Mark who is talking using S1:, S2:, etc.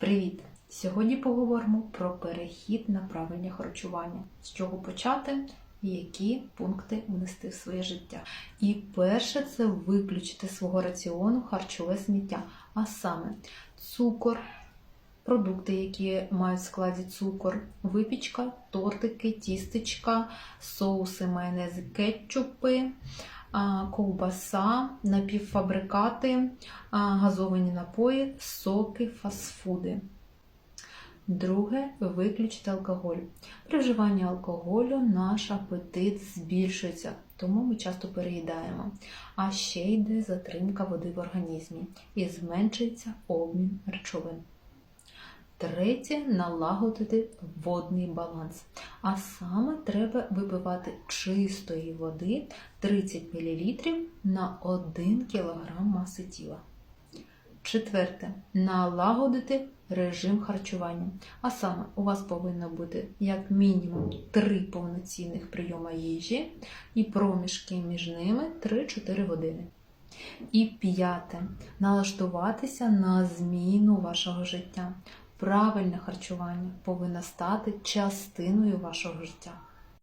S1: Привіт! Сьогодні поговоримо про перехід на правильне харчування. З чого почати і які пункти внести в своє життя. І перше це виключити з свого раціону харчове сміття, а саме цукор, продукти, які мають в складі цукор, випічка, тортики, тістечка, соуси, майонези, кетчупи, ковбаса, напівфабрикати, газовані напої, соки, фастфуди. Друге виключити алкоголь. При вживанні алкоголю наш апетит збільшується, тому ми часто переїдаємо. А ще йде затримка води в організмі і зменшується обмін речовин. Третє налагодити водний баланс. А саме треба випивати чистої води 30 мл на 1 кг маси тіла. Четверте налагодити режим харчування. А саме у вас повинно бути як мінімум 3 повноцінних прийома їжі і проміжки між ними 3-4 години. І п'яте налаштуватися на зміну вашого життя. Правильне харчування повинно стати частиною вашого життя.